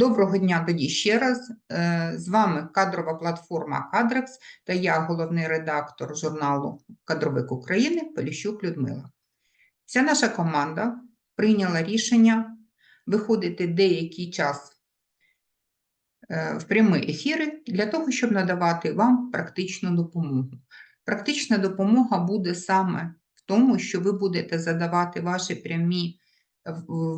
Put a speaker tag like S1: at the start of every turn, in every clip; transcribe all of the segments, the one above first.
S1: Доброго дня тоді ще раз. Е, З вами кадрова платформа Кадрекс та я, головний редактор журналу Кадровик України Поліщук Людмила. Вся наша команда прийняла рішення виходити деякий час е, в прямі ефіри для того, щоб надавати вам практичну допомогу. Практична допомога буде саме в тому, що ви будете задавати ваші прямі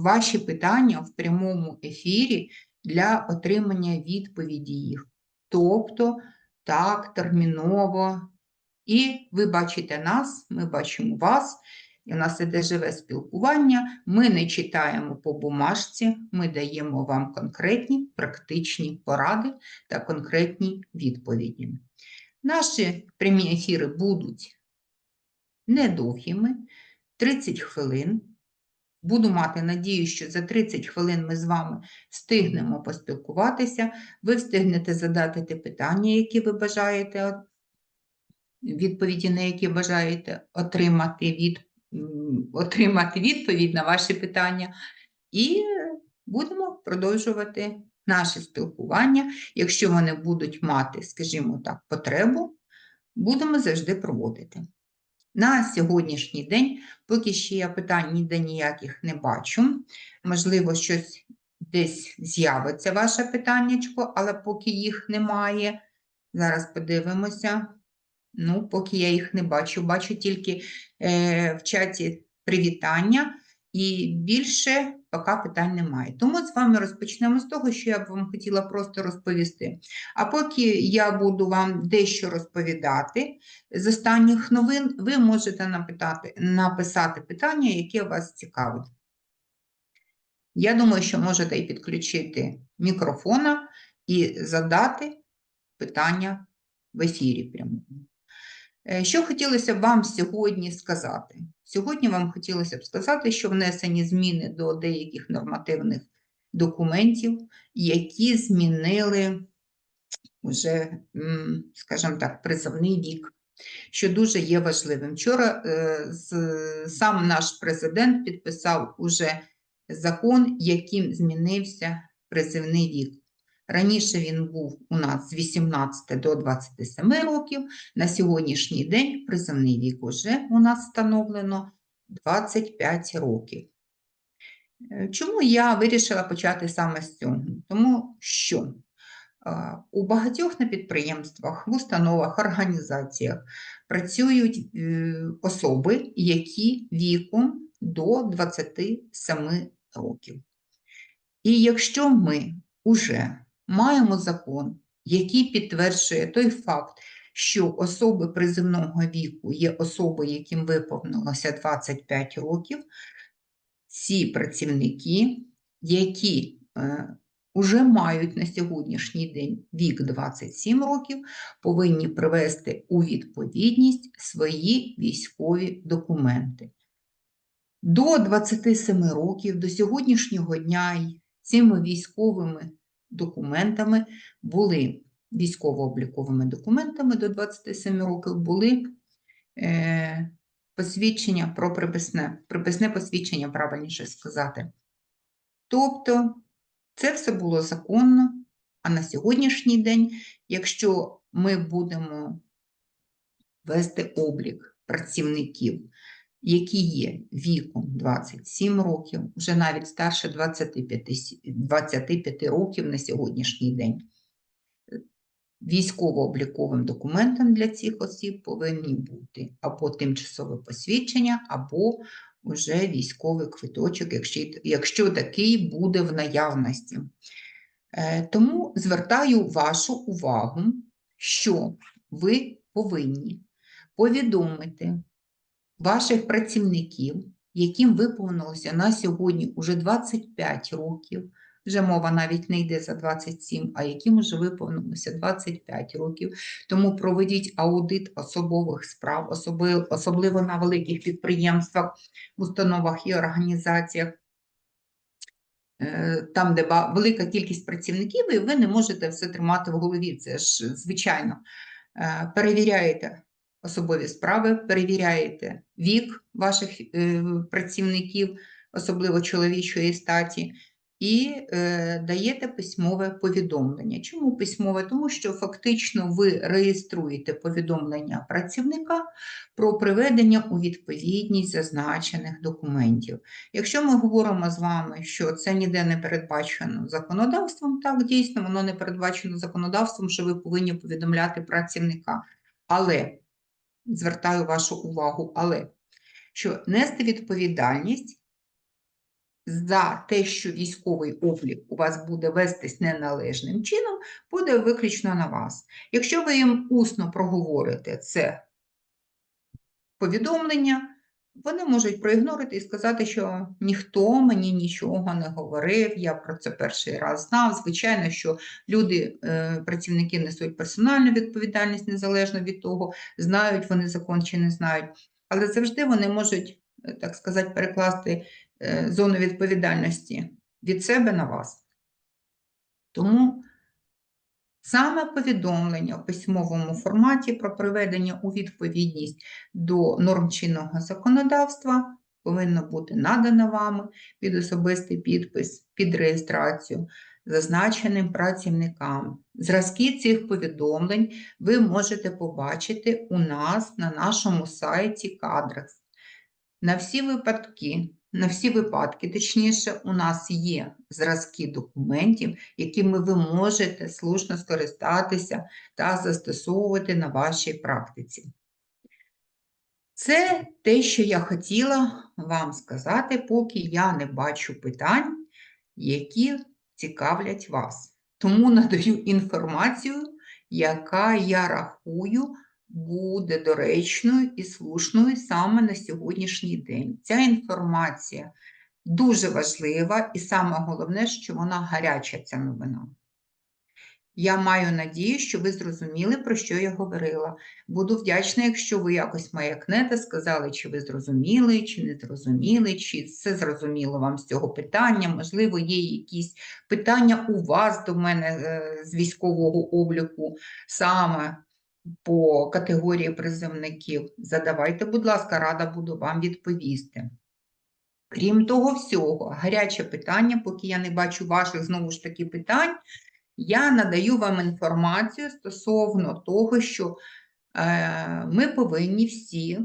S1: ваші питання в прямому ефірі для отримання відповіді їх. Тобто, так, терміново. І ви бачите нас, ми бачимо вас, і у нас іде живе спілкування. Ми не читаємо по бумажці, ми даємо вам конкретні практичні поради та конкретні відповіді. Наші прямі ефіри будуть недовгими, 30 хвилин. Буду мати надію, що за 30 хвилин ми з вами встигнемо поспілкуватися. Ви встигнете задати ті питання, які ви бажаєте, відповіді, на які бажаєте отримати, від, отримати відповідь на ваші питання. І будемо продовжувати наше спілкування. Якщо вони будуть мати, скажімо так, потребу, будемо завжди проводити. На сьогоднішній день, поки ще я питань ніде ніяких не бачу, можливо, щось десь з'явиться ваше питаннячко, але поки їх немає, зараз подивимося. Ну, поки я їх не бачу, бачу тільки е, в чаті привітання, і більше поки питань немає. Тому з вами розпочнемо з того, що я б вам хотіла просто розповісти. А поки я буду вам дещо розповідати, з останніх новин ви можете напитати, написати питання, яке вас цікавить. Я думаю, що можете і підключити мікрофона і задати питання в ефірі прямому. Е, Що хотілося б вам сьогодні сказати? Сьогодні вам хотілося б сказати, що внесені зміни до деяких нормативних документів, які змінили вже, скажімо так, призовний вік, що дуже є важливим. Вчора е, сам наш президент підписав уже закон, яким змінився призивний вік. Раніше він був у нас з 18 до 27 років, на сьогоднішній день призовний вік уже у нас встановлено 25 років. Е, Чому я вирішила почати саме з цього? Тому що у багатьох на підприємствах, в установах, організаціях працюють е, особи, які віком до 27 років. І якщо ми вже маємо закон, який підтверджує той факт, що особи приземного віку є особи, яким виповнилося 25 років, ці працівники, які е, уже мають на сьогоднішній день вік 27 років, повинні привести у відповідність свої військові документи. До 27 років, до сьогоднішнього дня цими військовими документами були військово-обліковими документами до 27 років були е, посвідчення про приписне, приписне посвідчення, правильніше сказати. Тобто це все було законно, а на сьогоднішній день, якщо ми будемо вести облік працівників, які є віком 27 років, вже навіть старше 25, 25 років на сьогоднішній день, військово-обліковим документом для цих осіб повинні бути або тимчасове посвідчення, або вже військовий квиточок, якщо, якщо такий буде в наявності. Е, Тому звертаю вашу увагу, що ви повинні повідомити ваших працівників, яким виповнилося на сьогодні уже 25 років, вже мова навіть не йде за 27, а яким вже виповнилося 25 років. Тому проведіть аудит особових справ, особливо на великих підприємствах, установах і організаціях. е, Там, де велика кількість працівників, і ви не можете все тримати в голові. Це ж звичайно. Е, Перевіряєте особові справи, перевіряєте вік ваших е, працівників, особливо чоловічої статі, і е, даєте письмове повідомлення. Чому письмове? Тому що фактично ви реєструєте повідомлення працівника про приведення у відповідність зазначених документів. Якщо ми говоримо з вами, що це ніде не передбачено законодавством, так дійсно воно не передбачено законодавством, що ви повинні повідомляти працівника. Але звертаю вашу увагу, але що нести відповідальність за те, що військовий облік у вас буде вестись неналежним чином, буде виключно на вас. Якщо ви їм усно проговорите це повідомлення, вони можуть проігнорити і сказати, що ніхто мені нічого не говорив, я про це перший раз знав. Звичайно, що люди, е, працівники несуть персональну відповідальність незалежно від того, знають вони закон чи не знають, але завжди вони можуть, е, так сказати, перекласти е, зону відповідальності від себе на вас. Тому Саме повідомлення у письмовому форматі про приведення у відповідність до норм чинного законодавства повинно бути надано вами під особистий підпис, під реєстрацію зазначеним працівникам. Зразки цих повідомлень ви можете побачити у нас на нашому сайті Кадрекс. На всі випадки, на всі випадки, точніше, у нас є зразки документів, якими ви можете слушно скористатися та застосовувати на вашій практиці. Це те, що я хотіла вам сказати, поки я не бачу питань, які цікавлять вас. Тому надаю інформацію, яка я рахую буде доречною і слушною саме на сьогоднішній день. Ця інформація дуже важлива, і саме головне, що вона гаряча, ця новина. Я маю надію, що ви зрозуміли, про що я говорила. Буду вдячна, якщо ви якось маякнете, сказали, чи ви зрозуміли, чи не зрозуміли, чи все зрозуміло вам з цього питання. Можливо, є якісь питання у вас до мене е, з військового обліку саме по категорії призовників. Задавайте, будь ласка, рада буду вам відповісти. Крім того всього, гаряче питання, поки я не бачу ваших знову ж таки питань, я надаю вам інформацію стосовно того, що е, ми повинні всі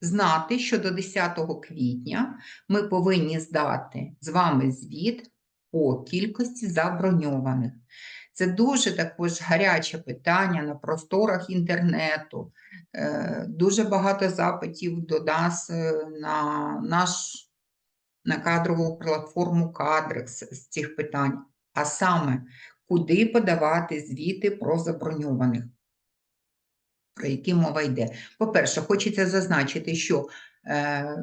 S1: знати, що до 10 квітня ми повинні здати з вами звіт по кількості заброньованих. Це дуже також гаряче питання на просторах інтернету. Е, Дуже багато запитів до нас е, на наш на кадрову платформу Кадрекс з цих питань, а саме, куди подавати звіти про заброньованих, про які мова йде. По-перше, хочеться зазначити, що е,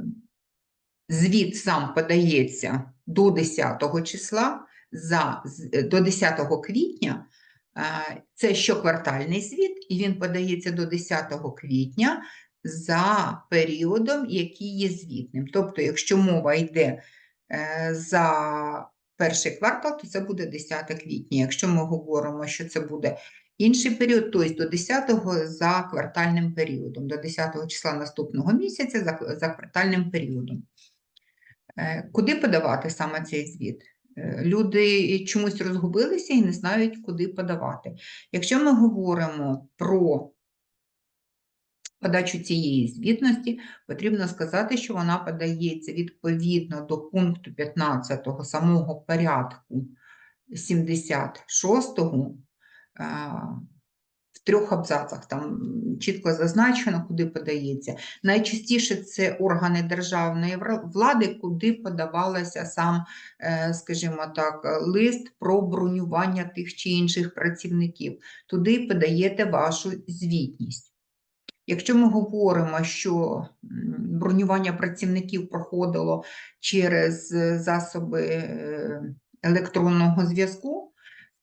S1: звіт сам подається до 10 числа, за, до 10 квітня. Це щоквартальний звіт, і він подається до 10 квітня за періодом, який є звітним. Тобто, якщо мова йде е, за перший квартал, то це буде 10 квітня. Якщо ми говоримо, що це буде інший період, тобто до 10 за квартальним періодом, до 10 числа наступного місяця за, за квартальним періодом. Е, Куди подавати саме цей звіт? Люди чомусь розгубилися і не знають, куди подавати. Якщо ми говоримо про подачу цієї звітності, потрібно сказати, що вона подається відповідно до пункту 15 самого порядку 76 в трьох абзацах там чітко зазначено, куди подається. Найчастіше це органи державної влади, куди подавалося сам, е, скажімо так, лист про бронювання тих чи інших працівників. Туди подаєте вашу звітність. Якщо ми говоримо, що бронювання працівників проходило через е, засоби е, електронного зв'язку,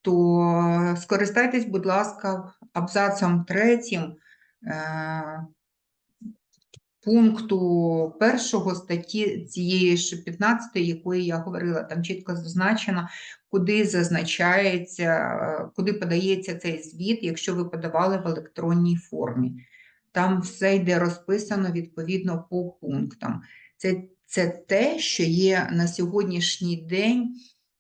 S1: то скористайтесь, будь ласка, абзацом третім е, пункту першого статті цієї ж 15, якої я говорила, там чітко зазначено, куди зазначається, куди подається цей звіт, якщо ви подавали в електронній формі. Там все йде розписано відповідно по пунктам. Це це те, що є на сьогоднішній день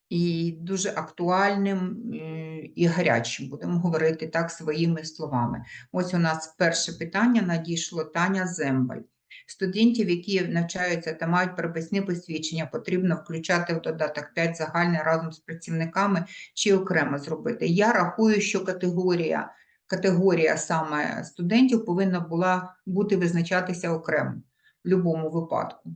S1: і дуже актуальним е, і гарячим, будемо говорити так своїми словами. Ось у нас перше питання надійшло Таня Зембаль. Студентів, які навчаються та мають переписні посвідчення, потрібно включати в додаток 5 загальний разом з працівниками чи окремо зробити. Я рахую, що категорія, категорія саме студентів повинна була бути визначатися окремо в будь-якому випадку.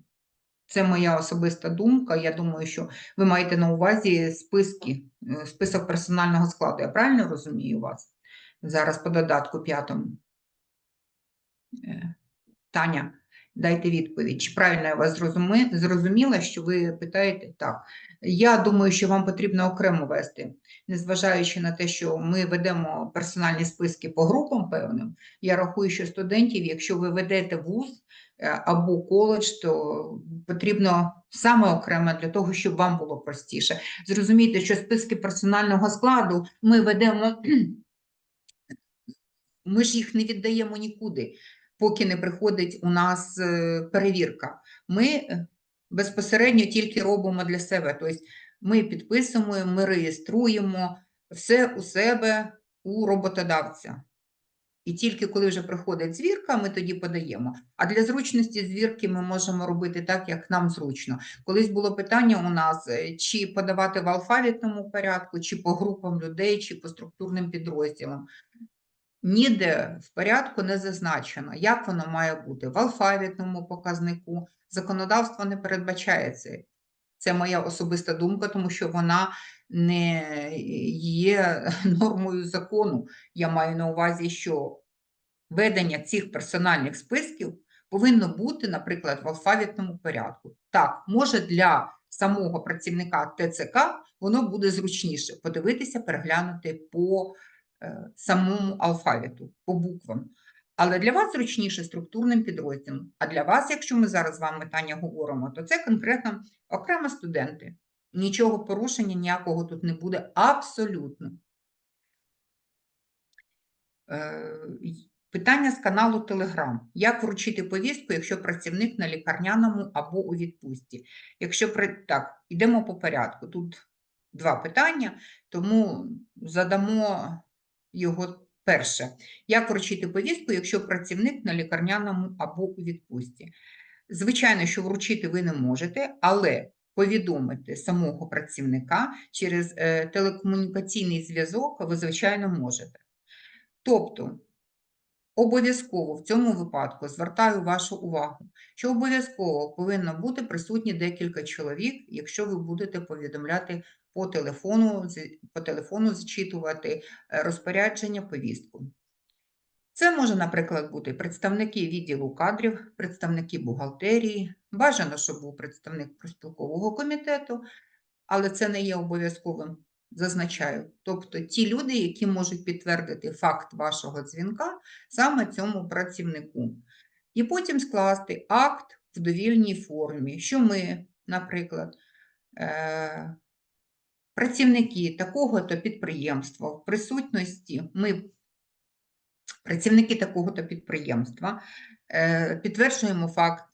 S1: Це моя особиста думка. Я думаю, що ви маєте на увазі списки, е, список персонального складу. Я правильно розумію вас? Зараз по додатку п'ятому. Е, Таня, дайте відповідь. Чи правильно я вас зрозуміла, що ви питаєте? Так. Я думаю, що вам потрібно окремо вести, незважаючи на те, що ми ведемо персональні списки по групам певним. Я рахую, що студентів, якщо ви ведете вуз або коледж, то потрібно саме окремо для того, щоб вам було простіше. Зрозумійте, що списки персонального складу ми ведемо, ми ж їх не віддаємо нікуди поки не приходить у нас е, перевірка. Ми е, безпосередньо тільки робимо для себе. Тобто ми підписуємо, ми реєструємо все у себе у роботодавця. І тільки коли вже приходить звірка, ми тоді подаємо. А для зручності звірки ми можемо робити так, як нам зручно. Колись було питання у нас, е, чи подавати в алфавітному порядку, чи по групам людей, чи по структурним підрозділам. Ніде в порядку не зазначено, як воно має бути в алфавітному показнику. Законодавство не передбачає це. Це моя особиста думка, тому що вона не є нормою закону. Я маю на увазі, що ведення цих персональних списків повинно бути, наприклад, в алфавітному порядку. Так, може для самого працівника ТЦК воно буде зручніше подивитися, переглянути по е, самому алфавіту, по буквам. Але для вас зручніше структурним підрозділом. А для вас, якщо ми зараз з вами Таня говоримо, то це конкретно окремо студенти. Нічого порушення ніякого тут не буде абсолютно. Е, Питання з каналу Telegram. Як вручити повістку, якщо працівник на лікарняному або у відпустці? Якщо так, йдемо по порядку. Тут два питання, тому задамо його перше. Як вручити повістку, якщо працівник на лікарняному або у відпустці? Звичайно, що вручити ви не можете, але повідомити самого працівника через е, телекомунікаційний зв'язок ви, звичайно, можете. Тобто, обов'язково в цьому випадку звертаю вашу увагу, що обов'язково повинно бути присутні декілька чоловік, якщо ви будете повідомляти по телефону, по телефону зчитувати е, розпорядження, повістку. Це може, наприклад, бути представники відділу кадрів, представники бухгалтерії, бажано, щоб був представник профспілкового комітету, але це не є обов'язковим, зазначаю. Тобто ті люди, які можуть підтвердити факт вашого дзвінка саме цьому працівнику. І потім скласти акт в довільній формі, що ми, наприклад, е, працівники такого-то підприємства в присутності ми працівники такого-то підприємства, е, підтверджуємо факт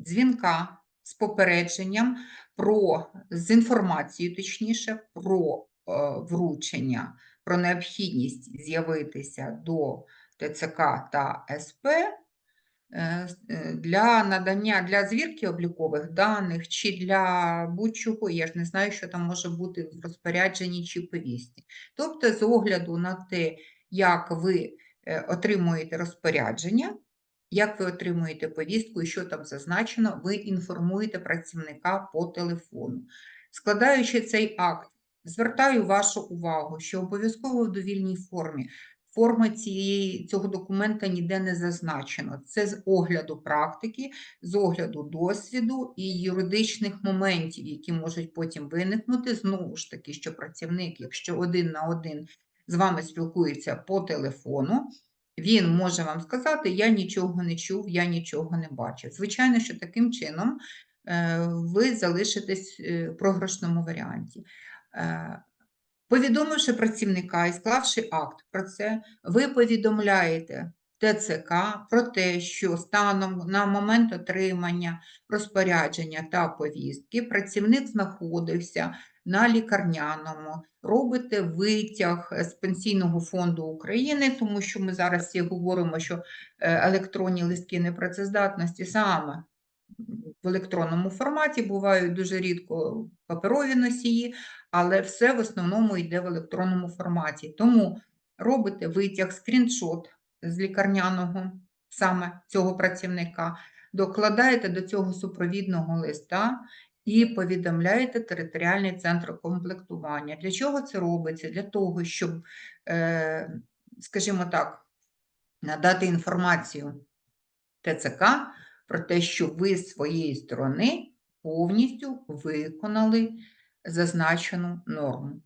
S1: дзвінка з попередженням про з інформацією, точніше, про е, вручення, про необхідність з'явитися до ТЦК та СП для надання для звірки облікових даних чи для будь-чого. Я ж не знаю, що там може бути в розпорядженні чи повісті. Тобто, з огляду на те, як ви е, отримуєте розпорядження, як ви отримуєте повістку і що там зазначено, ви інформуєте працівника по телефону. Складаючи цей акт, звертаю вашу увагу, що обов'язково в довільній формі. Форма цієї, цього документа ніде не зазначено. Це з огляду практики, з огляду досвіду і юридичних моментів, які можуть потім виникнути. Знову ж таки, що працівник, якщо один на один з вами спілкується по телефону, він може вам сказати: Я нічого не чув, я нічого не бачив. Звичайно, що таким чином е, ви залишитесь е, в програшному варіанті. Повідомивши працівника і склавши акт про це, ви повідомляєте ТЦК про те, що станом на момент отримання розпорядження та повістки працівник знаходився на лікарняному, робите витяг з Пенсійного фонду України, тому що ми зараз всі говоримо, що е, електронні листки непрацездатності саме в електронному форматі, бувають дуже рідко паперові носії, але все в основному йде в електронному форматі. Тому робите витяг, скріншот з лікарняного саме цього працівника, докладаєте до цього супровідного листа і повідомляєте територіальний центр комплектування. Для чого це робиться? Для того, щоб, е, скажімо так, надати інформацію ТЦК про те, що ви з своєї сторони повністю виконали зазначену норму.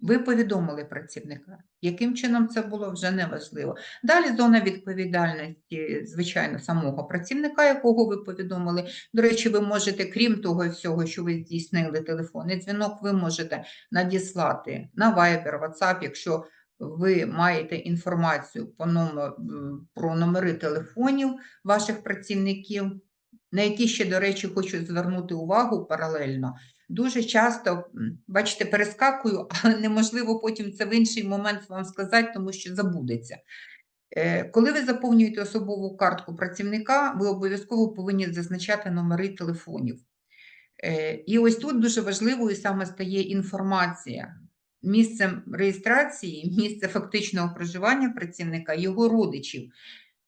S1: Ви повідомили працівника. Яким чином це було, вже не важливо. Далі зона відповідальності, звичайно, самого працівника, якого ви повідомили. До речі, ви можете, крім того всього, що ви здійснили телефонний дзвінок, ви можете надіслати на Viber, WhatsApp, якщо ви маєте інформацію по номер, про номери телефонів ваших працівників, на які ще, до речі, хочу звернути увагу паралельно. Дуже часто, бачите, перескакую, але неможливо потім це в інший момент вам сказати, тому що забудеться. Е, Коли ви заповнюєте особову картку працівника, ви обов'язково повинні зазначати номери телефонів. Е, І ось тут дуже важливою саме стає інформація. Місцем реєстрації, місце фактичного проживання працівника, його родичів.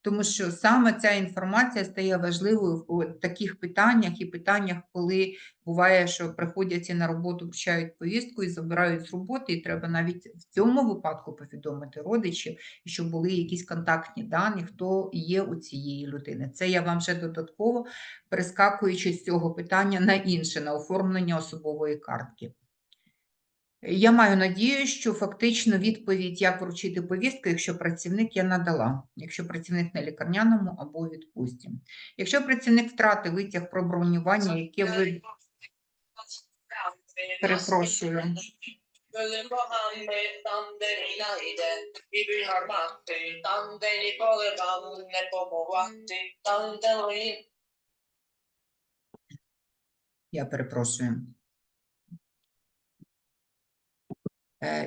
S1: Тому що саме ця інформація стає важливою в таких питаннях і питаннях, коли буває, що приходять на роботу, вручають повістку і забирають з роботи, і треба навіть в цьому випадку повідомити родичів, щоб були якісь контактні дані, хто є у цієї людини. Це я вам вже додатково перескакуючи з цього питання на інше, на оформлення особової картки. Я маю надію, що фактично відповідь, як вручити повістку, якщо працівник я надала, якщо працівник на лікарняному або відпустці. Якщо працівник втратив витяг про бронювання, яке ви перепрошую.
S2: Byłem kochany,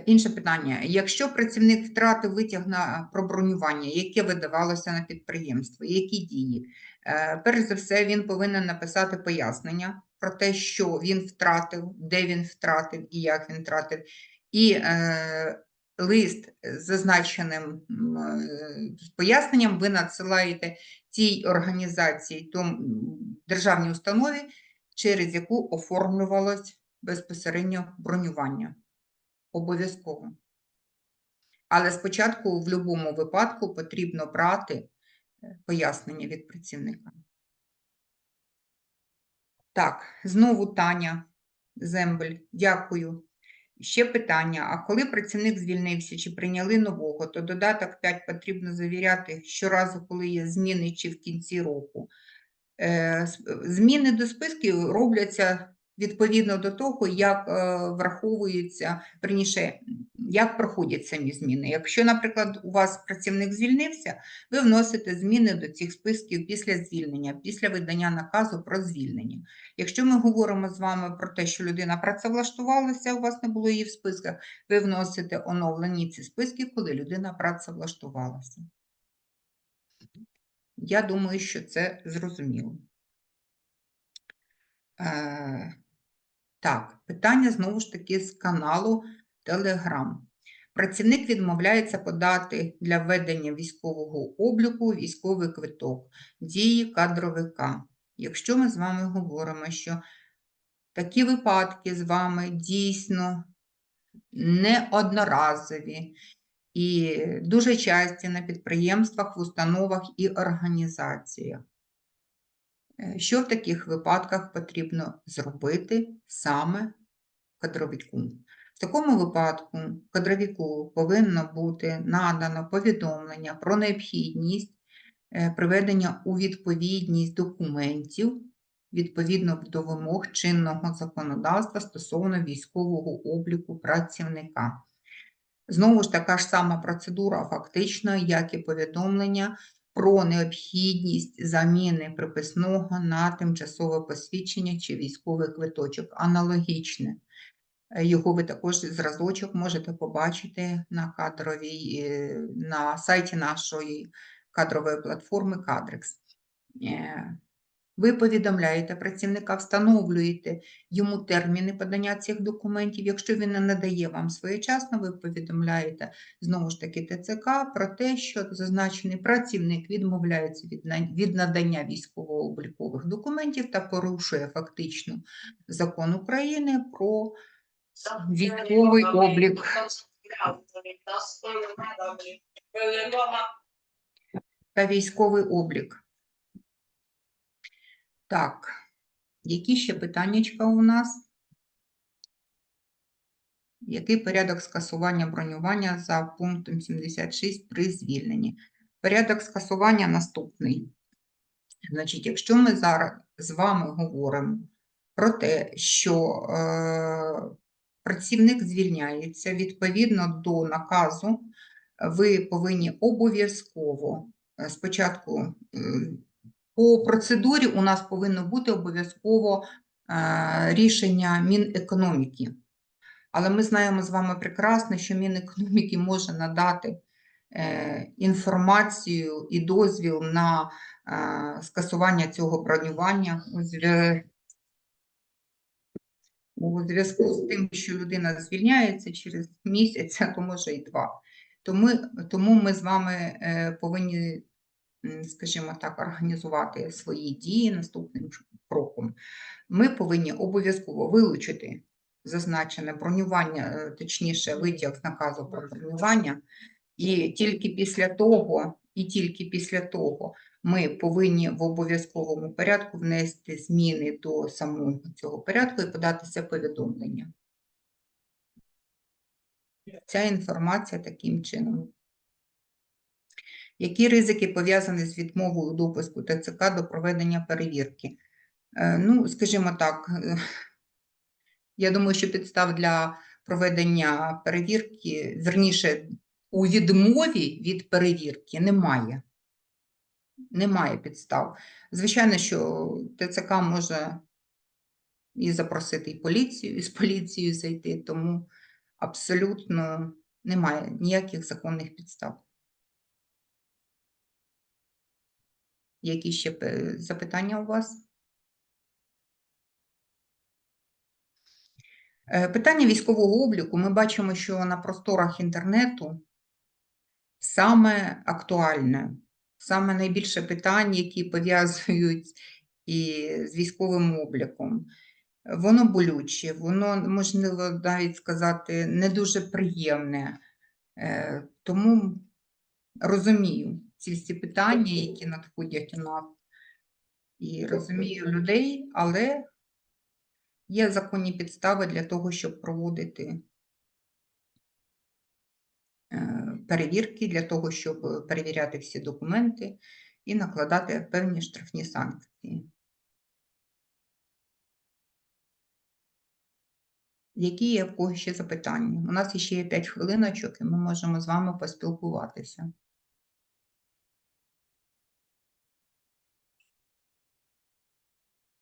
S1: Інше питання. Якщо працівник втратив витяг на про бронювання, яке видавалося на підприємство, які дії? Е, Перш за все, він повинен написати пояснення про те, що він втратив, де він втратив і як він втратив. І е, лист з зазначеним е, поясненням ви надсилаєте тій організації, тому державній установі, через яку оформлювалось безпосередньо бронювання. Обов'язково. Але спочатку в будь-якому випадку потрібно брати е, пояснення від працівника. Так, знову Таня Зембель, дякую. Ще питання: а коли працівник звільнився чи прийняли нового, то додаток 5 потрібно завіряти щоразу, коли є зміни чи в кінці року. Е, Зміни до списків робляться відповідно до того, як е, враховуються, верніше, як проходять самі зміни. Якщо, наприклад, у вас працівник звільнився, ви вносите зміни до цих списків після звільнення, після видання наказу про звільнення. Якщо ми говоримо з вами про те, що людина працевлаштувалася, у вас не було її в списках, ви вносите оновлені ці списки, коли людина працевлаштувалася. Я думаю, що це зрозуміло. Е, так, питання знову ж таки з каналу Telegram. Працівник відмовляється подати для введення військового обліку військовий квиток дії кадровика. Якщо ми з вами говоримо, що такі випадки з вами дійсно не одноразові і дуже часті на підприємствах, в установах і організаціях. Е, Що в таких випадках потрібно зробити саме кадровику? В такому випадку кадровіку повинно бути надано повідомлення про необхідність е, приведення у відповідність документів відповідно до вимог чинного законодавства стосовно військового обліку працівника. Знову ж така ж сама процедура, фактично, як і повідомлення про необхідність заміни приписного на тимчасове посвідчення чи військовий квиточок. Аналогічне. Е, Його ви також зразочок можете побачити на кадровій, е, на сайті нашої кадрової платформи Кадрекс. Ви повідомляєте працівника, встановлюєте йому терміни подання цих документів. Якщо він не надає вам своєчасно, ви повідомляєте знову ж таки ТЦК про те, що зазначений працівник відмовляється від надання військово-облікових документів та порушує фактично закон України про Військовий облік. та військовий облік. Так, які ще питаннячка у нас? Який порядок скасування бронювання за пунктом 76 при звільненні? Порядок скасування наступний. Значить, якщо ми зараз з вами говоримо про те, що е, працівник звільняється відповідно до наказу, ви повинні обов'язково е, спочатку е, по процедурі у нас повинно бути обов'язково е, рішення Мінекономіки. Але ми знаємо з вами прекрасно, що Мінекономіки може надати е, інформацію і дозвіл на е, скасування цього бронювання у зв'язку з тим, що людина звільняється через місяць, а то може і два. Тому, ми з вами повинні, скажімо так, організувати свої дії наступним кроком. Ми повинні обов'язково вилучити зазначене бронювання, е, точніше, витяг з наказу про бронювання, і тільки після того, і тільки після того ми повинні в обов'язковому порядку внести зміни до самого цього порядку і подати це повідомлення. Ця інформація таким чином. Які ризики пов'язані з відмовою допуску ТЦК до проведення перевірки? Е, Ну, скажімо так, е, я думаю, що підстав для проведення перевірки, верніше, у відмові від перевірки немає. Немає підстав. Звичайно, що ТЦК може і запросити і поліцію, і з поліцією зайти, тому абсолютно немає ніяких законних підстав. Які ще запитання у вас? Е, Питання військового обліку. Ми бачимо, що на просторах інтернету саме актуальне, саме найбільше питань, які пов'язують і з військовим обліком. Воно болюче, воно, можливо, навіть сказати, не дуже приємне. Е, Тому розумію ці всі питання, які надходять у нас, і розумію людей, але є законні підстави для того, щоб проводити е, перевірки, для того, щоб перевіряти всі документи і накладати певні штрафні санкції. Які є в кого ще запитання? У нас ще є 5 хвилиночок, і ми можемо з вами поспілкуватися.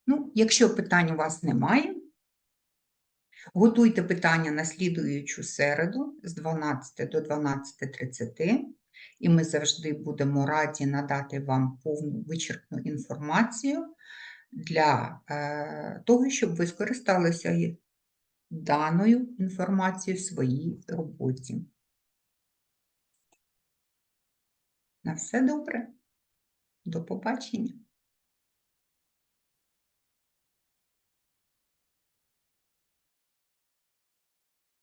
S1: Ну, якщо питань у вас немає, готуйте питання на слідуючу середу з 12 до 12.30, і ми завжди будемо раді надати вам повну вичерпну інформацію для е, того, щоб ви скористалися даною інформацією в своїй роботі. На все добре. До побачення.